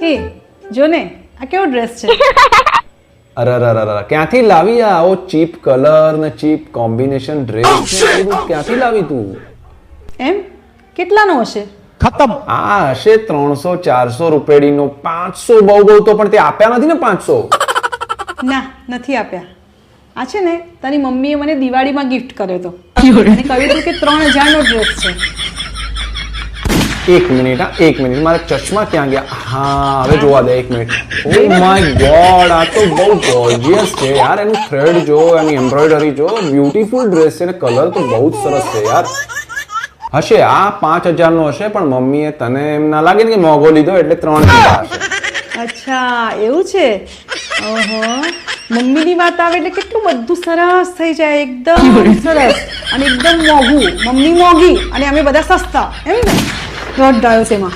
એ જોને આ કેવો ડ્રેસ છે? અરે અરે અરે અરે ક્યાંથી લાવી આ? આવો ચીપ કલર ને ચીપ કોમ્બિનેશન ડ્રેસ ક્યાંથી લાવી તું? એમ? કેટલાનો હશે? આ હશે ત્રણસો ચારસો રૂપિયાનો પાંચસો બહુ બહુ તો પણ તે આપ્યા નથી ને પાંચસો? ના નથી આપ્યા. આ છે ને તારી મમ્મીએ મને દિવાળીમાં ગિફ્ટ કર્યો હતો. અને કહ્યું હતું કે ત્રણ હજારનો ડ્રેસ છે. એક મિનિટ, હા, એક મિનિટ. મારા ચશ્મા ક્યાં ગયા? હા, હવે જોવા દે, એક મિનિટ. ઓ માય ગોડ આ તો બહુ ગોર્જિયસ છે યાર. એનું થ્રેડ જો, એની એમ્બ્રોઇડરી જો બ્યુટીફુલ ડ્રેસ છે ને કલર તો બહુ જ સરસ છે યાર. હશે આ પાંચ હજારનો હશે, પણ મમ્મીએ તને એમ ના લાગે ને કે મોંઘો લીધો એટલે ત્રણ હજાર અચ્છા, એવું છે? ઓહો. મમ્મીની વાત આવે એટલે કેટલું બધું સરસ થઈ જાય, એકદમ સરસ અને એકદમ મોંઘું. મમ્મી મોંઘી અને અમે બધા સસ્તા, એમ ને? ડાયો તેમાં